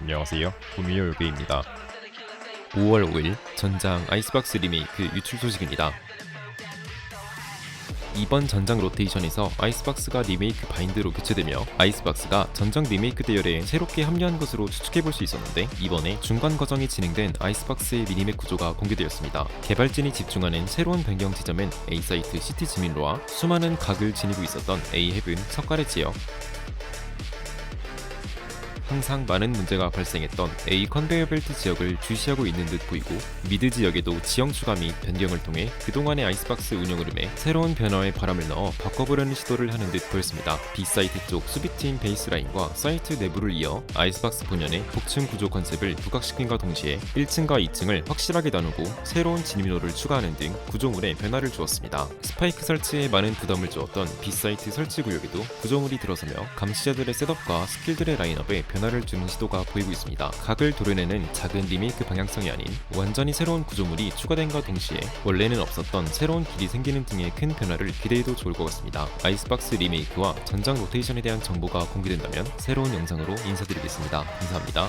안녕하세요. 구미호 요괴입니다. 5월 5일 전장 아이스박스 리메이크 유출 소식입니다. 이번 전장 로테이션에서 아이스박스가 리메이크 바인드로 교체되며 아이스박스가 전장 리메이크 대열에 새롭게 합류한 것으로 추측해볼 수 있었는데 이번에 중간 과정이 진행된 아이스박스의 미니맵 구조가 공개되었습니다. 개발진이 집중하는 새로운 변경 지점은 A사이트 시티 지민로와 수많은 각을 지니고 있었던 A헵은 석가래 지역 항상 많은 문제가 발생했던 A 컨베이어 벨트 지역을 주시하고 있는 듯 보이고 미드 지역에도 지형 추가 및 변경을 통해 그동안의 아이스박스 운영 흐름에 새로운 변화의 바람을 넣어 바꿔보려는 시도를 하는 듯 보였습니다. B사이트 쪽 수비팀 베이스라인과 사이트 내부를 이어 아이스박스 본연의 복층 구조 컨셉을 부각시킨과 동시에 1층과 2층을 확실하게 나누고 새로운 진입로를 추가하는 등 구조물에 변화를 주었습니다. 스파이크 설치에 많은 부담을 주었던 B사이트 설치 구역에도 구조물이 들어서며 감시자들의 셋업과 스킬들의 라인업에 변화를 주는 시도가 보이고 있습니다. 각을 도려내는 작은 리메이크 방향성이 아닌 완전히 새로운 구조물이 추가된과 동시에 원래는 없었던 새로운 길이 생기는 등의 큰 변화를 기대해도 좋을 것 같습니다. 아이스박스 리메이크와 전장 로테이션에 대한 정보가 공개된다면 새로운 영상으로 인사드리겠습니다. 감사합니다.